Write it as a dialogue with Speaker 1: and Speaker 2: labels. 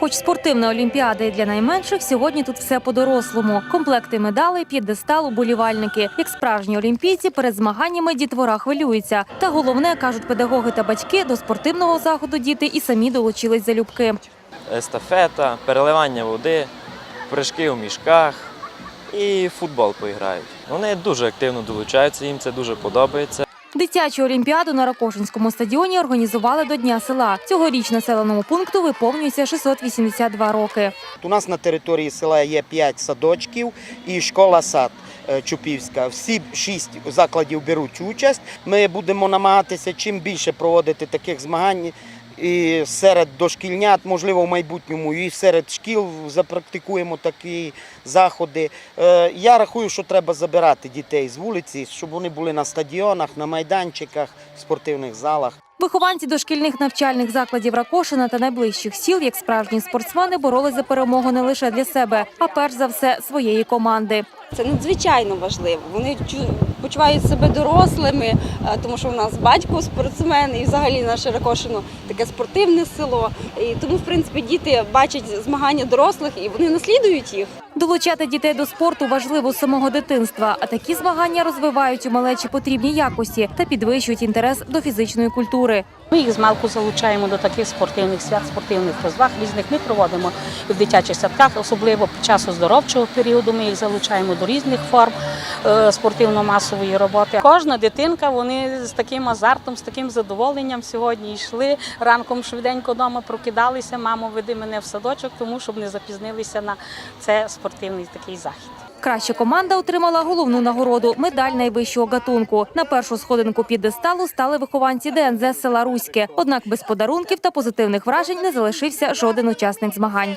Speaker 1: Хоч спортивна олімпіада і для найменших, сьогодні тут все по-дорослому. Комплекти медалей, п'єдестал, уболівальники. Як справжні олімпійці перед змаганнями дітвора хвилюється. Та головне, кажуть педагоги та батьки, до спортивного заходу діти і самі долучились залюбки.
Speaker 2: естафета, переливання води, прыжки у мішках і футбол поіграють. Вони дуже активно долучаються, їм це дуже подобається.
Speaker 1: Дитячу олімпіаду на Ракошинському стадіоні організували до Дня села. Цьогоріч населеному пункту виповнюється 682 роки.
Speaker 3: У нас на території села є 5 садочків і школа сад е, Чупівська. Всі шість закладів беруть участь. Ми будемо намагатися чим більше проводити таких змагань. І серед дошкільнят, можливо, в майбутньому, і серед шкіл запрактикуємо такі заходи. Е, Я рахую, що треба забирати дітей з вулиці, щоб вони були на стадіонах, на майданчиках, спортивних залах.
Speaker 1: Вихованці дошкільних навчальних закладів Ракошина та найближчих сіл, як справжні спортсмени, боролись за перемогу не лише для себе, а перш за все своєї команди.
Speaker 4: Це надзвичайно важливо. Вони чу- почувають себе дорослими, е, тому що в нас батько спортсмен і взагалі наше Ракошино таке спортивне село. І тому, в принципі, діти бачать змагання дорослих і вони наслідують їх.
Speaker 1: Долучати дітей до спорту важливо з самого дитинства, а такі змагання розвивають у малечі потрібні якості та підвищують інтерес до фізичної культури.
Speaker 5: Ми їх з малку залучаємо до таких спортивних свят, спортивних розваг. Різних ми проводимо в дитячих садках, особливо під час оздоровчого періоду. Ми їх залучаємо до різних форм спортивно-масової роботи. Кожна дитинка вони з таким азартом, з таким задоволенням сьогодні йшли ранком швиденько вдома прокидалися. Мамо, веди мене в садочок, тому щоб не запізнилися на це спортивний такий захід.
Speaker 1: Краща команда отримала головну нагороду медаль найвищого гатунку. На першу сходинку підесталу стали вихованці ДНЗ села Руське. Однак без подарунків та позитивних вражень не залишився жоден учасник змагань.